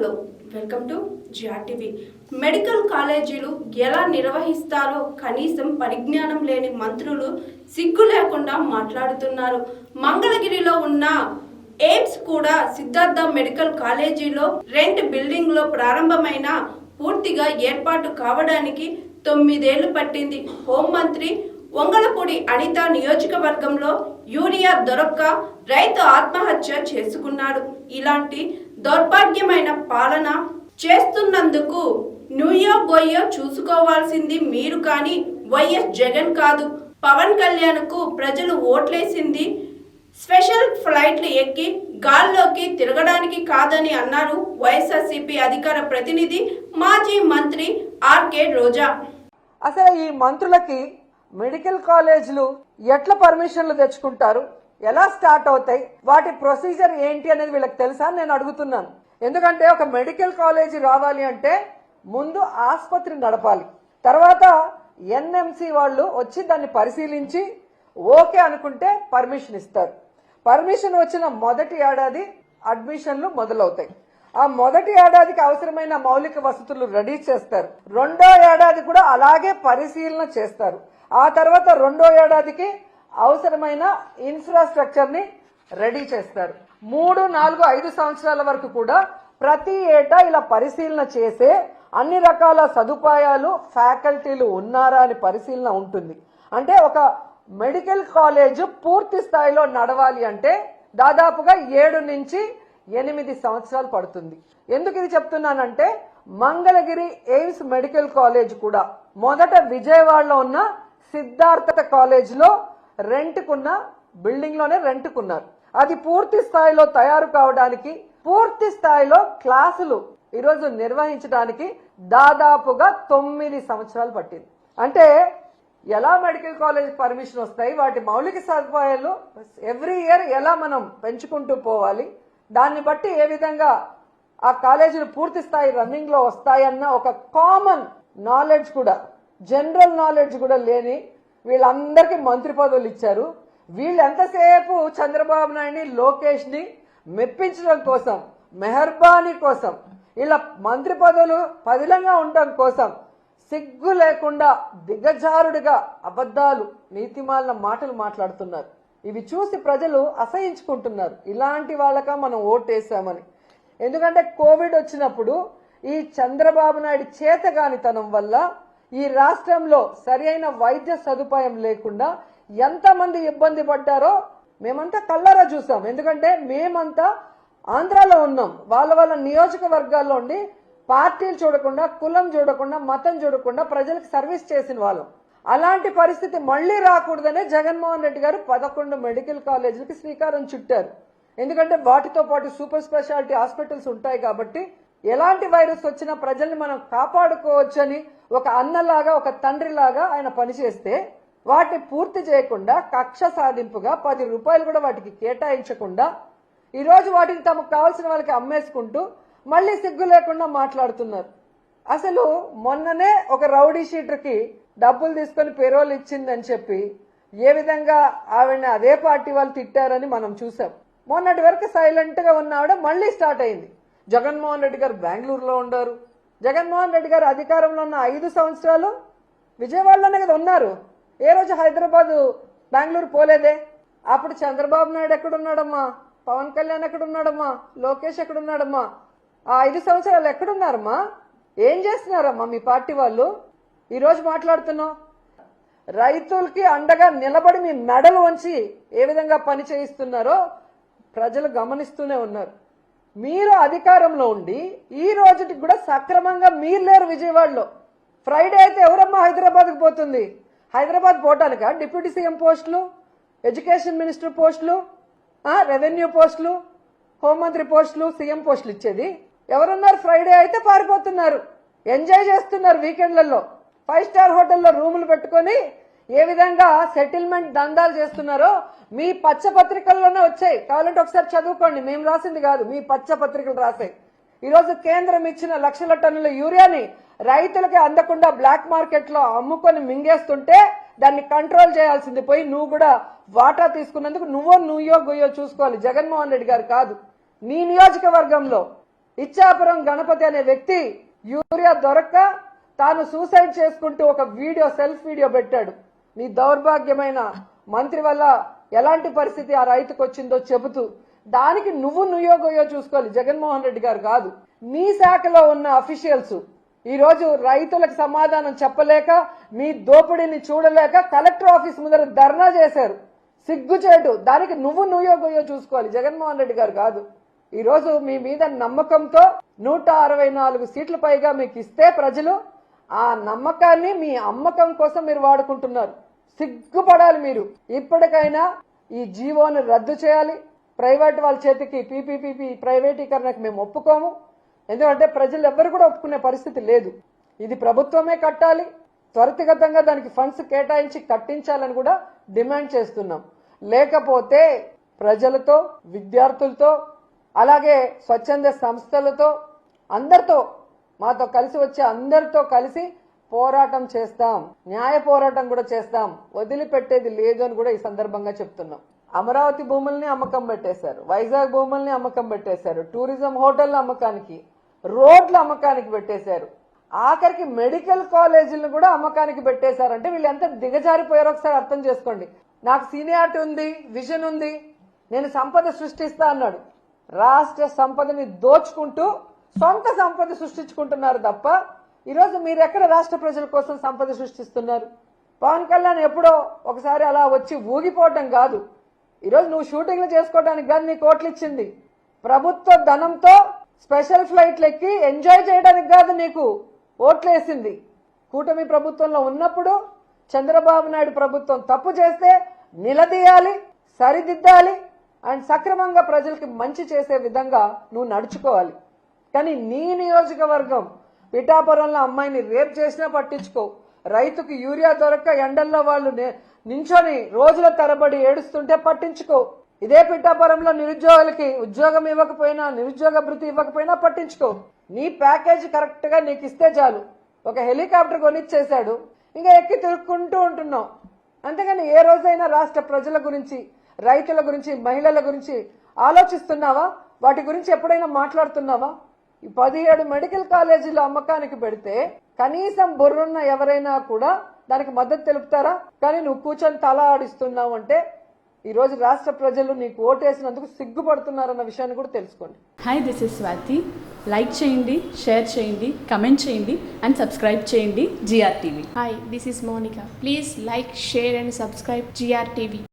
Hello welcome to GRTV. Medical కాలేజీలు ఎలా నిర్వహిస్తారో కనీసం పరిజ్ఞానం లేని మంత్రులు సిగ్గు లేకుండా మాట్లాడుతున్నారు. మంగళగిరిలో ఉన్న ఎయిమ్స్ కూడా సిద్ధార్థ మెడికల్ కాలేజీలో రెంట్ బిల్డింగ్లో ప్రారంభమైన పూర్తిగా ఏర్పాటు కావడానికి తొమ్మిదేళ్ళు పట్టింది. హోంమంత్రి వంగలపూడి అనిత నియోజకవర్గంలో యూరియా దొరక్క రైతు ఆత్మహత్య చేసుకున్నాడు. ఇలాంటి దౌర్భాగ్యమైన పాలన చేస్తున్నందుకు నుయ్యో బొయ్యో చూసుకోవాల్సింది మీరు కానీ వైఎస్ జగన్ కాదు. పవన్ కళ్యాణ్కు ప్రజలు ఓట్లేసింది. స్పెషల్ ఫ్లైట్లు ఎక్కి గాల్లోకి తిరగడానికి కాదని అన్నారు వైఎస్ఆర్సీపీ అధికార ప్రతినిధి మాజీ మంత్రి ఆర్కే రోజా. అసలు ఈ మంత్రులకి మెడికల్ కాలేజీలు ఎట్ల పర్మిషన్లు తెచ్చుకుంటారు? ఎలా స్టార్ట్ అవుతాయి? వాటి ప్రొసీజర్ ఏంటి అనేది వీళ్ళకి తెలుసా నేను అడుగుతున్నాను. ఎందుకంటే ఒక మెడికల్ కాలేజీ రావాలి అంటే ముందు ఆసుపత్రి నడపాలి. తర్వాత ఎన్ఎంసి వాళ్ళు వచ్చి దాన్ని పరిశీలించి ఓకే అనుకుంటే పర్మిషన్ ఇస్తారు. పర్మిషన్ వచ్చిన మొదటి ఏడాది అడ్మిషన్లు మొదలవుతాయి. ఆ మొదటి ఏడాదికి అవసరమైన మౌలిక వసతులు రెడీ చేస్తారు. రెండో ఏడాది కూడా అలాగే పరిశీలన చేస్తారు. ఆ తర్వాత రెండో ఏడాదికి అవసరమైన ఇన్ఫ్రాస్ట్రక్చర్ని రెడీ చేస్తారు. మూడు నాలుగు ఐదు సంవత్సరాల వరకు కూడా ప్రతి ఏటా ఇలా పరిశీలన చేసే అన్ని రకాల సదుపాయాలు ఫ్యాకల్టీలు ఉన్నారా అని పరిశీలన ఉంటుంది. అంటే ఒక మెడికల్ కాలేజ్ పూర్తి స్థాయిలో నడవాలి అంటే దాదాపుగా ఏడు నుంచి ఎనిమిది సంవత్సరాలు పడుతుంది. ఎందుకు ఇది చెప్తున్నానంటే మంగళగిరి ఎయిమ్స్ మెడికల్ కాలేజ్ కూడా మొదట విజయవాడలో ఉన్న సిద్ధార్థ కాలేజ్లో రెంట్కున్న బిల్డింగ్లోనే రెంట్కున్నారు. అది పూర్తి స్థాయిలో తయారు కావడానికి పూర్తి స్థాయిలో క్లాసులు ఈరోజు నిర్వహించడానికి దాదాపుగా తొమ్మిది సంవత్సరాలు పట్టింది. అంటే ఎలా మెడికల్ కాలేజ్ పర్మిషన్ వస్తాయి వాటి మౌలిక సదుపాయాలు ఎవ్రీ ఇయర్ ఎలా మనం పెంచుకుంటూ పోవాలి దాన్ని బట్టి ఏ విధంగా ఆ కాలేజీలు పూర్తి స్థాయి రన్నింగ్లో వస్తాయన్న ఒక కామన్ నాలెడ్జ్ కూడా జనరల్ నాలెడ్జ్ కూడా లేని వీళ్ళందరికీ మంత్రి పదవులు ఇచ్చారు. వీళ్ళు ఎంతసేపు చంద్రబాబు నాయుడిని లోకేష్ని మెప్పించడం కోసం మెహర్బానీ కోసం ఇలా మంత్రి పదవులు పదిలంగా ఉండడం కోసం సిగ్గు లేకుండా దిగజారుడిగా అబద్ధాలు నీతిమాలిన మాటలు మాట్లాడుతున్నారు. ఇవి చూసి ప్రజలు అసహించుకుంటున్నారు. ఇలాంటి వాళ్ళక మనం ఓటేసామని ఎందుకంటే కోవిడ్ వచ్చినప్పుడు ఈ చంద్రబాబు నాయుడు చేతగానితనం వల్ల ఈ రాష్ట్రంలో సరైన వైద్య సదుపాయం లేకుండా ఎంతమంది ఇబ్బంది పడ్డారో మేమంతా కళ్ళారా చూసాం. ఎందుకంటే మేమంతా ఆంధ్రాలో ఉన్నాం. వాళ్ళ వాళ్ళ నియోజకవర్గాల్లో ఉండి పార్టీలు చూడకుండా కులం చూడకుండా మతం చూడకుండా ప్రజలకు సర్వీస్ చేసిన వాళ్ళం. అలాంటి పరిస్థితి మళ్ళీ రాకూడదనే జగన్మోహన్ రెడ్డి గారు పదకొండు మెడికల్ కాలేజీలకి శ్రీకారం చుట్టారు. ఎందుకంటే వాటితో పాటు సూపర్ స్పెషాలిటీ హాస్పిటల్స్ ఉంటాయి కాబట్టి ఎలాంటి వైరస్ వచ్చినా ప్రజల్ని మనం కాపాడుకోవచ్చని ఒక అన్నలాగా ఒక తండ్రిలాగా ఆయన పనిచేస్తే వాటిని పూర్తి చేయకుండా కక్ష సాధింపుగా పది రూపాయలు కూడా వాటికి కేటాయించకుండా ఈరోజు వాటిని తమకు కావాల్సిన వాళ్ళకి అమ్మేసుకుంటూ మళ్ళీ సిగ్గు లేకుండా మాట్లాడుతున్నారు. అసలు మొన్ననే ఒక రౌడీ షీటర్కి డబ్బులు తీసుకొని పెరోలు ఇచ్చిందని చెప్పి ఏ విధంగా ఆవిడని అదే పార్టీ వాళ్ళు తిట్టారని మనం చూసాం. మొన్నటి వరకు సైలెంట్గా ఉన్న ఆవిడ మళ్ళీ స్టార్ట్ అయింది. జగన్మోహన్ రెడ్డి గారు బెంగళూరులో ఉండారు. జగన్మోహన్ రెడ్డి గారు అధికారంలో ఉన్న ఐదు సంవత్సరాలు విజయవాడలోనే కదా ఉన్నారు. ఏ రోజు హైదరాబాదు బెంగళూరు పోలేదే? అప్పుడు చంద్రబాబు నాయుడు ఎక్కడున్నాడమ్మా? పవన్ కళ్యాణ్ ఎక్కడున్నాడమ్మా? లోకేష్ ఎక్కడున్నాడమ్మా? ఆ ఐదు సంవత్సరాలు ఎక్కడున్నారమ్మా? ఏం చేస్తున్నారమ్మా మీ పార్టీ వాళ్ళు? ఈరోజు మాట్లాడుతున్నాం. రైతులకి అండగా నిలబడి మీ మెడలు వంచి ఏ విధంగా పని చేయిస్తున్నారో ప్రజలు గమనిస్తూనే ఉన్నారు. మీరు అధికారంలో ఉండి ఈ రోజుకి కూడా సక్రమంగా మీరు లేరు విజయవాడలో. ఫ్రైడే అయితే ఎవరమ్మా హైదరాబాద్కి పోతుంది? హైదరాబాద్ పోవటానిక? డిప్యూటీ సీఎం పోస్టులు ఎడ్యుకేషన్ మినిస్టర్ పోస్టులు రెవెన్యూ పోస్టులు హోంమంత్రి పోస్టులు సీఎం పోస్టులు ఇచ్చేది. ఎవరున్నారు ఫ్రైడే అయితే పారిపోతున్నారు. ఎంజాయ్ చేస్తున్నారు వీకెండ్లలో ఫైవ్ స్టార్ హోటల్లో రూములు పెట్టుకొని ఏ విధంగా సెటిల్మెంట్ దందాలు చేస్తున్నారో మీ పచ్చ పత్రికల్లోనే వచ్చాయి. కావాలంటే ఒకసారి చదువుకోండి. మేము రాసింది కాదు. మీ పచ్చ పత్రికలు రాసాయి. ఈరోజు కేంద్రం ఇచ్చిన లక్షల టన్నుల యూరియాని రైతులకి అందకుండా బ్లాక్ మార్కెట్లో అమ్ముకొని మింగేస్తుంటే దాన్ని కంట్రోల్ చేయాల్సింది పోయి నువ్వు కూడా వాటా తీసుకున్నందుకు నువ్వో నువ్వో గుయ్యో చూసుకోవాలి. జగన్మోహన్ రెడ్డి గారు కాదు. నీ నియోజకవర్గంలో ఇచ్చాపురం గణపతి అనే వ్యక్తి యూరియా దొరక్క తాను సూసైడ్ చేసుకుంటూ ఒక వీడియో సెల్ఫ్ వీడియో పెట్టాడు. నీ దౌర్భాగ్యమైన మంత్రి వల్ల ఎలాంటి పరిస్థితి ఆ రైతుకు వచ్చిందో చెబుతూ దానికి నువ్వు నుయోగోయో చూసుకోవాలి. జగన్మోహన్ రెడ్డి గారు కాదు. నీ శాఖలో ఉన్న అఫీషియల్స్ ఈ రోజు రైతులకు సమాధానం చెప్పలేక మీ దోపిడీని చూడలేక కలెక్టర్ ఆఫీస్ ముందర ధర్నా చేశారు. సిగ్గుచేటు దానికి నువ్వు నుయోగోయో చూసుకోవాలి. జగన్మోహన్ రెడ్డి గారు కాదు. ఈ రోజు మీ మీద నమ్మకంతో నూట అరవై నాలుగు సీట్ల పైగా మీకు ఇస్తే ప్రజలు ఆ నమ్మకాన్ని మీ అమ్మకం కోసం మీరు వాడుకుంటున్నారు. సిగ్గుపడాలి మీరు. ఇప్పటికైనా ఈ జీవోని రద్దు చేయాలి. ప్రైవేట్ వాళ్ళ చేతికి పీపీపీపీ ప్రైవేటీకరణకు మేము ఒప్పుకోము. ఎందుకంటే ప్రజలు ఎవ్వరు కూడా ఒప్పుకునే పరిస్థితి లేదు. ఇది ప్రభుత్వమే కట్టాలి. త్వరితగతంగా దానికి ఫండ్స్ కేటాయించి కట్టించాలని కూడా డిమాండ్ చేస్తున్నాం. లేకపోతే ప్రజలతో విద్యార్థులతో అలాగే స్వచ్ఛంద సంస్థలతో అందరితో మాతో కలిసి వచ్చే అందరితో కలిసి పోరాటం చేస్తాం. న్యాయ పోరాటం కూడా చేస్తాం. వదిలిపెట్టేది లేదు అని కూడా ఈ సందర్భంగా చెప్తున్నాం. అమరావతి భూముల్ని అమ్మకం పెట్టేశారు. వైజాగ్ భూముల్ని అమ్మకం పెట్టేశారు. టూరిజం హోటల్ అమ్మకానికి రోడ్ల అమ్మకానికి పెట్టేశారు. ఆఖరికి మెడికల్ కాలేజీలను కూడా అమ్మకానికి పెట్టేశారంటే వీళ్ళు ఎంత దిగజారిపోయారో ఒకసారి అర్థం చేసుకోండి. నాకు సీనియారిటీ ఉంది విజన్ ఉంది నేను సంపద సృష్టిస్తా అన్నాడు. రాష్ట్ర సంపదని దోచుకుంటూ సొంత సంపద సృష్టించుకుంటున్నారు తప్ప ఈరోజు మీరు ఎక్కడ రాష్ట్ర ప్రజల కోసం సంపద సృష్టిస్తున్నారు? పవన్ కళ్యాణ్ ఎప్పుడో ఒకసారి అలా వచ్చి ఊగిపోవటం కాదు. ఈరోజు నువ్వు షూటింగ్లు చేసుకోవడానికి కానీ నీకు ఓట్లు ఇచ్చింది. ప్రభుత్వ ధనంతో స్పెషల్ ఫ్లైట్లు ఎక్కి ఎంజాయ్ చేయడానికి కాదు నీకు ఓట్లు వేసింది. కూటమి ప్రభుత్వంలో ఉన్నప్పుడు చంద్రబాబు నాయుడు ప్రభుత్వం తప్పు చేస్తే నిలదీయాలి సరిదిద్దాలి అండ్ సక్రమంగా ప్రజలకి మంచి చేసే విధంగా నువ్వు నడుచుకోవాలి. కానీ నీ నియోజకవర్గం పిఠాపురంలో అమ్మాయిని రేప్ చేసినా పట్టించుకో. రైతుకు యూరియా దొరక్క ఎండల్లో వాళ్ళు నించొని రోజుల తరబడి ఏడుస్తుంటే పట్టించుకో. ఇదే పిఠాపురంలో నిరుద్యోగులకి ఉద్యోగం ఇవ్వకపోయినా నిరుద్యోగ భృతి ఇవ్వకపోయినా పట్టించుకో. నీ ప్యాకేజ్ కరెక్ట్గా నీకు ఇస్తే చాలు. ఒక హెలికాప్టర్ కొనిచ్చేశాడు. ఇంకా ఎక్కి తిరుక్కుంటూ ఉంటున్నావు అంతేగాని ఏ రోజైనా రాష్ట్ర ప్రజల గురించి రైతుల గురించి మహిళల గురించి ఆలోచిస్తున్నావా? వాటి గురించి ఎప్పుడైనా మాట్లాడుతున్నావా? ఈ పదిహేడు మెడికల్ కాలేజీలు అమ్మకానికి పెడితే కనీసం బుర్రున్న ఎవరైనా కూడా దానికి మద్దతు తెలుపుతారా కానీ నువ్వు కూర్చొని తల ఆడిస్తున్నావు అంటే ఈ రోజు రాష్ట్ర ప్రజలు నీకు ఓటేసినందుకు సిగ్గుపడుతున్నారన్న విషయాన్ని కూడా తెలుసుకోండి hi this is Swathi like చేయండి షేర్ చేయండి కమెంట్ చేయండి అండ్ సబ్స్క్రైబ్ చేయండి G R TV Hi, this is Monica. Please like, share, and subscribe GRTV.